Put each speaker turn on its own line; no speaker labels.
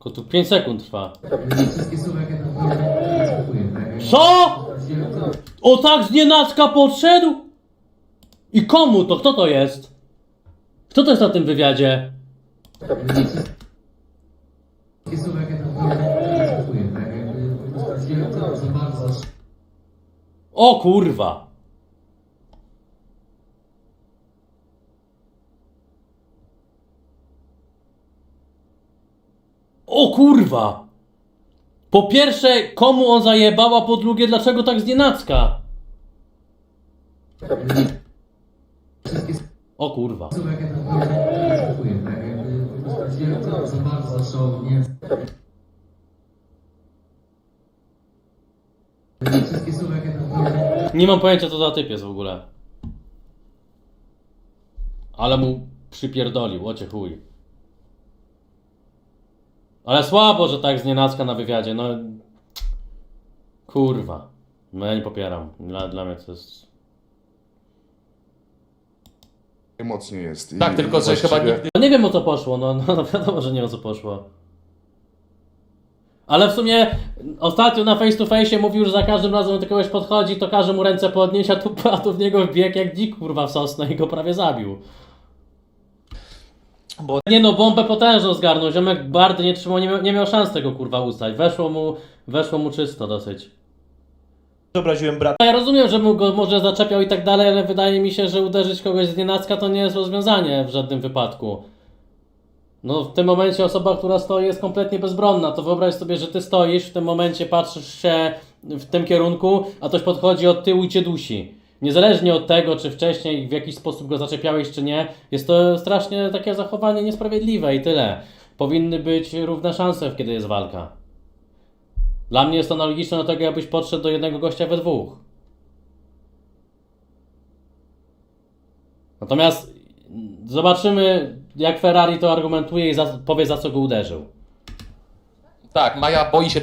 Tylko tu 5 sekund trwa. Co? O tak z nienacka podszedł? I komu to? Kto to jest? Kto to jest na tym wywiadzie?
Wszystkie słowa, jakie tam były, tak? Jakby za, za bardzo
O kurwa. O kurwa. Po pierwsze, komu on zajebał, a po drugie, dlaczego tak znienacka? O kurwa.
były,
Nie mam pojęcia, co za typ jest w ogóle. Ale mu przypierdolił, ocie chuj. Ale słabo, że tak znienacka na wywiadzie, no... Kurwa. No ja nie popieram. Dla, dla mnie to jest...
mocniej jest. I
Tak, tylko że chyba
właściwie-
nigdy
No nie wiem o co poszło, no, no, no wiadomo, że nie o co poszło. Ale w sumie ostatnio na face to face mówił, że za każdym razem do kogoś podchodzi, to każe mu ręce podnieść, a tu, a tu w niego wbiegł jak dzik kurwa w sosnę i go prawie zabił.
Bo-
Nie no, bombę potężną zgarnął, ziomek bardzo nie trzymał, nie miał, nie miał szans tego kurwa ustać. Weszło mu, weszło mu czysto dosyć.
obraziłem brata.
Ja rozumiem, że mu go może zaczepiał i tak dalej, ale wydaje mi się, że uderzyć kogoś z nienacka to nie jest rozwiązanie w żadnym wypadku. No w tym momencie osoba, która stoi jest kompletnie bezbronna, to wyobraź sobie, że ty stoisz, w tym momencie patrzysz się w tym kierunku, a ktoś podchodzi od tyłu i cię dusi. Niezależnie od tego, czy wcześniej w jakiś sposób go zaczepiałeś, czy nie, jest to strasznie takie zachowanie niesprawiedliwe i tyle. Powinny być równe szanse, kiedy jest walka. Dla mnie jest to analogiczne do tego, jakbyś podszedł do jednego gościa we dwóch. Natomiast zobaczymy, jak Ferrari to argumentuje i za, powie, za co go uderzył.
Tak, Maja boi się